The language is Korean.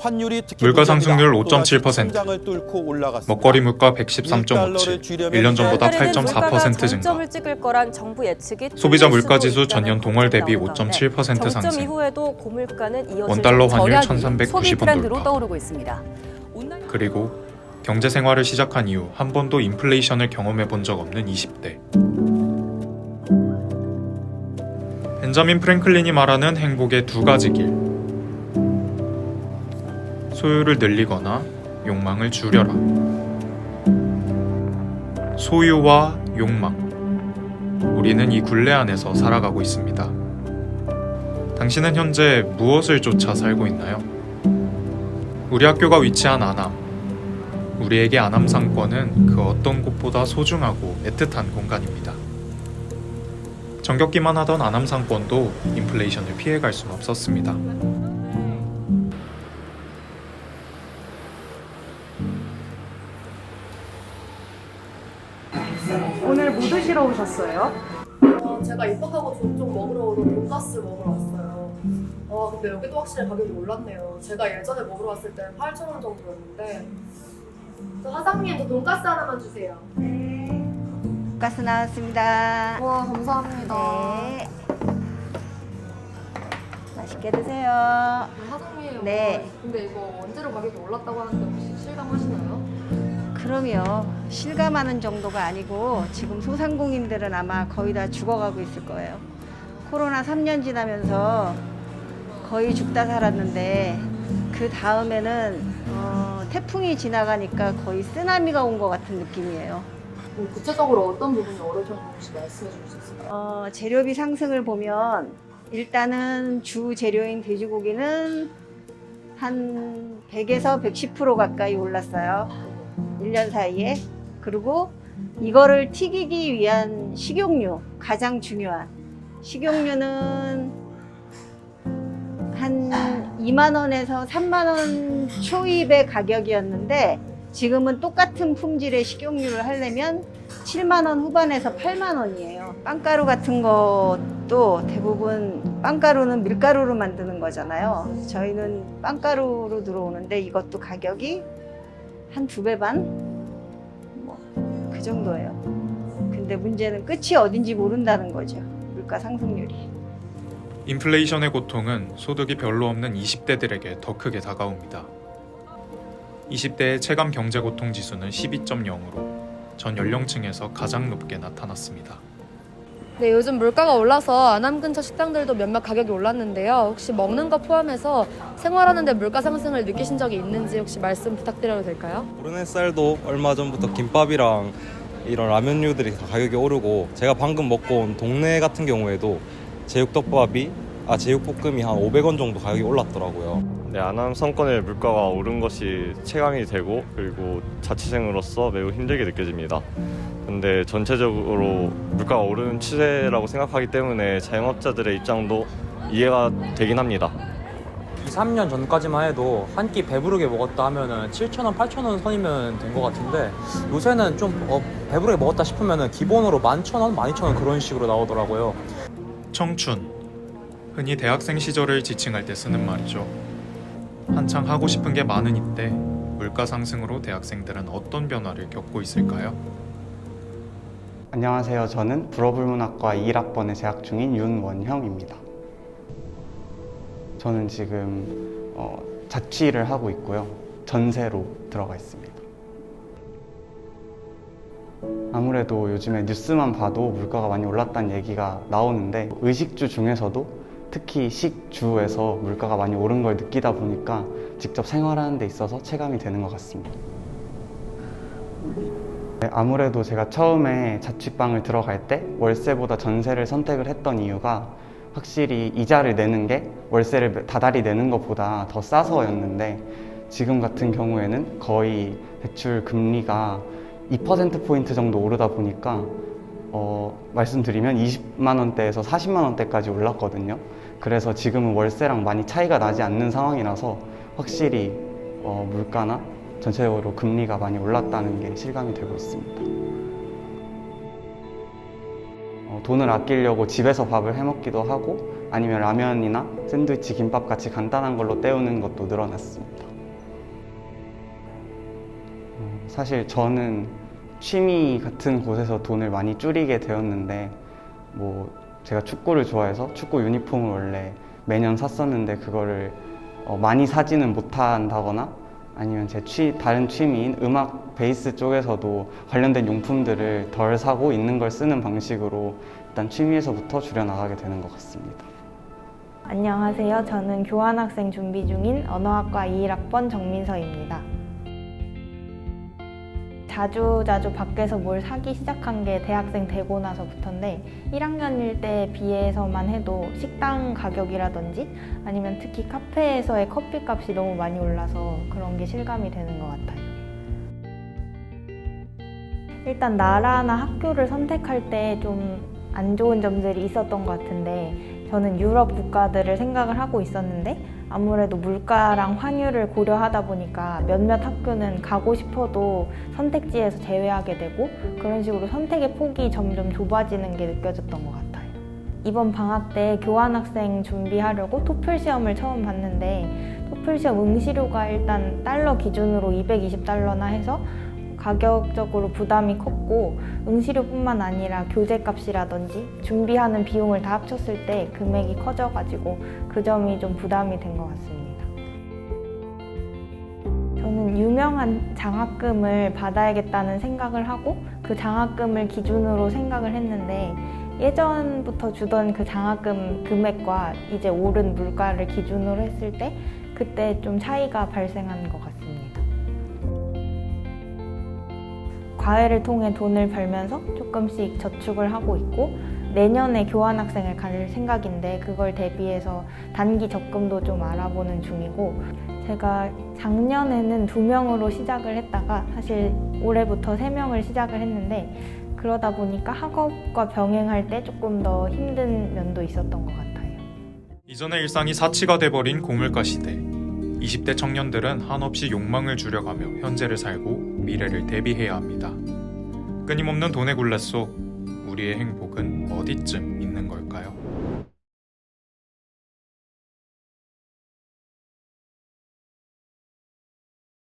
환율이 특히 물가. 상승률 또다시 5.7%. 천장을 뚫고 올라갔습니다. 먹거리 물가 6달러를 113.57, 줄여면 1년 전보다 이달 8.4% 증가. 소비자 물가 지수 전년 동월 대비 걱정이 나오는 5.7% 가운데 정점 상승. 이후에도 고물가는 이어질 원달러 환율 전략이 1390원 소비 트렌드로 돌파. 그리고 경제 생활을 시작한 이후 한 번도 인플레이션을 경험해 본 적 없는 20대. 벤자민 프랭클린이 말하는 행복의 두 가지 길. 소유를 늘리거나 욕망을 줄여라. 소유와 욕망. 우리는 이 굴레 안에서 살아가고 있습니다. 당신은 현재 무엇을 쫓아 살고 있나요? 우리 학교가 위치한 안암. 우리에게 안암 상권은 그 어떤 곳보다 소중하고 애틋한 공간입니다. 정겹기만 하던 안암 상권도 인플레이션을 피해갈 수는 없었습니다. 오셨어요? 어, 제가 입학하고 종종 먹으러 오던 돈가스 먹으러 왔어요. 아 근데 여기도 확실히 가격이 올랐네요. 제가 예전에 먹으러 왔을 때 8,000원 정도였는데 저 사장님 저 돈가스 하나만 주세요. 가스 나왔습니다. 와 감사합니다. 네. 맛있게 드세요. 네, 사장님 네. 어, 근데 이거 원재료 가격이 올랐다고 하는데 혹시 실감하시나요? 그럼요. 실감하는 정도가 아니고 지금 소상공인들은 아마 거의 다 죽어가고 있을 거예요. 코로나 3년 지나면서 거의 죽다 살았는데 그 다음에는 어, 태풍이 지나가니까 거의 쓰나미가 온 것 같은 느낌이에요. 뭐 구체적으로 어떤 부분이 어려우셨는지 혹시 말씀해 주실 수 있을까요? 어, 재료비 상승을 보면 일단은 주 재료인 돼지고기는 한 100에서 110% 가까이 올랐어요. 1년 사이에. 그리고 이거를 튀기기 위한 식용유, 가장 중요한. 식용유는 한 2만 원에서 3만 원 초입의 가격이었는데 지금은 똑같은 품질의 식용유를 하려면 7만 원 후반에서 8만 원이에요. 빵가루 같은 것도 대부분 빵가루는 밀가루로 만드는 거잖아요. 저희는 빵가루로 들어오는데 이것도 가격이 한 두 배 반? 뭐 그 정도예요. 근데 문제는 끝이 어딘지 모른다는 거죠. 물가 상승률이. 인플레이션의 고통은 소득이 별로 없는 20대들에게 더 크게 다가옵니다. 20대의 체감 경제 고통 지수는 12.0으로 전 연령층에서 가장 높게 나타났습니다. 네, 요즘 물가가 올라서 안암 근처 식당들도 몇몇 가격이 올랐는데요. 혹시 먹는 거 포함해서 생활하는데 물가 상승을 느끼신 적이 있는지 혹시 말씀 부탁드려도 될까요? 오르는 쌀도 얼마 전부터 김밥이랑 이런 라면류들이 다 가격이 오르고 제가 방금 먹고 온 동네 같은 경우에도 제육덮밥이 아 제육볶음이 한 500원 정도 가격이 올랐더라고요. 네, 안암 상권의 물가가 오른 것이 체감이 되고 그리고 자취생으로서 매우 힘들게 느껴집니다. 근데 전체적으로 물가가 오르는 추세라고 생각하기 때문에 자영업자들의 입장도 이해가 되긴 합니다. 2, 3년 전까지만 해도 한 끼 배부르게 먹었다 하면은 7,000원, 8,000원 선이면 된 것 같은데 요새는 좀 어, 배부르게 먹었다 싶으면은 기본으로 11,000원, 12,000원 그런 식으로 나오더라고요. 청춘. 흔히 대학생 시절을 지칭할 때 쓰는 말이죠. 한창 하고 싶은 게 많은 이때 물가 상승으로 대학생들은 어떤 변화를 겪고 있을까요? 안녕하세요. 저는 불어불문학과 1학번에 재학 중인 윤원형입니다. 저는 지금 어, 자취를 하고 있고요. 전세로 들어가 있습니다. 아무래도 요즘에 뉴스만 봐도 물가가 많이 올랐다는 얘기가 나오는데 의식주 중에서도 특히 식주에서 물가가 많이 오른 걸 느끼다 보니까 직접 생활하는 데 있어서 체감이 되는 것 같습니다. 네, 아무래도 제가 처음에 자취방을 들어갈 때 월세보다 전세를 선택을 했던 이유가 확실히 이자를 내는 게 월세를 다달이 내는 것보다 더 싸서였는데 지금 같은 경우에는 거의 대출 금리가 2%포인트 정도 오르다 보니까 어, 말씀드리면 20만 원대에서 40만 원대까지 올랐거든요. 그래서 지금은 월세랑 많이 차이가 나지 않는 상황이라서 확실히 어, 물가나 전체적으로 금리가 많이 올랐다는 게 실감이 되고 있습니다. 어, 돈을 아끼려고 집에서 밥을 해 먹기도 하고 아니면 라면이나 샌드위치, 김밥 같이 간단한 걸로 때우는 것도 늘어났습니다. 음, 사실 저는 취미 같은 곳에서 돈을 많이 줄이게 되었는데 뭐 제가 축구를 좋아해서 축구 유니폼을 원래 매년 샀었는데 그거를 어, 많이 사지는 못한다거나 아니면 제 취, 다른 취미인 음악 베이스 쪽에서도 관련된 용품들을 덜 사고 있는 걸 쓰는 방식으로 일단 취미에서부터 줄여나가게 되는 것 같습니다. 안녕하세요. 저는 교환학생 준비 중인 언어학과 21학번 정민서입니다. 자주 자주 밖에서 뭘 사기 시작한 게 대학생 되고 나서부터인데 1학년일 때에 비해서만 해도 식당 가격이라든지 아니면 특히 카페에서의 커피 값이 너무 많이 올라서 그런 게 실감이 되는 것 같아요. 일단 나라나 학교를 선택할 때좀 안 좋은 점들이 있었던 것 같은데 저는 유럽 국가들을 생각을 하고 있었는데 아무래도 물가랑 환율을 고려하다 보니까 몇몇 학교는 가고 싶어도 선택지에서 제외하게 되고 그런 식으로 선택의 폭이 점점 좁아지는 게 느껴졌던 것 같아요. 이번 방학 때 교환학생 준비하려고 토플 시험을 처음 봤는데 토플 시험 응시료가 일단 달러 기준으로 220달러나 해서 가격적으로 부담이 컸고 응시료뿐만 아니라 교재 값이라든지 준비하는 비용을 다 합쳤을 때 금액이 커져가지고 그 점이 좀 부담이 된 것 같습니다. 저는 유명한 장학금을 받아야겠다는 생각을 하고 그 장학금을 기준으로 생각을 했는데 예전부터 주던 그 장학금 금액과 이제 오른 물가를 기준으로 했을 때 그때 좀 차이가 발생한 것 같습니 과외를 통해 돈을 벌면서 조금씩 저축을 하고 있고 내년에 교환학생을 갈 생각인데 그걸 대비해서 단기 적금도 좀 알아보는 중이고 제가 작년에는 두 명으로 시작을 했다가 사실 올해부터 세 명을 시작을 했는데 그러다 보니까 학업과 병행할 때 조금 더 힘든 면도 있었던 것 같아요. 이전의 일상이 사치가 돼버린 고물가 시대. 20대 청년들은 한없이 욕망을 줄여가며 현재를 살고 미래를 대비해야 합니다. 끊임없는 돈의 굴레 속 우리의 행복은 어디쯤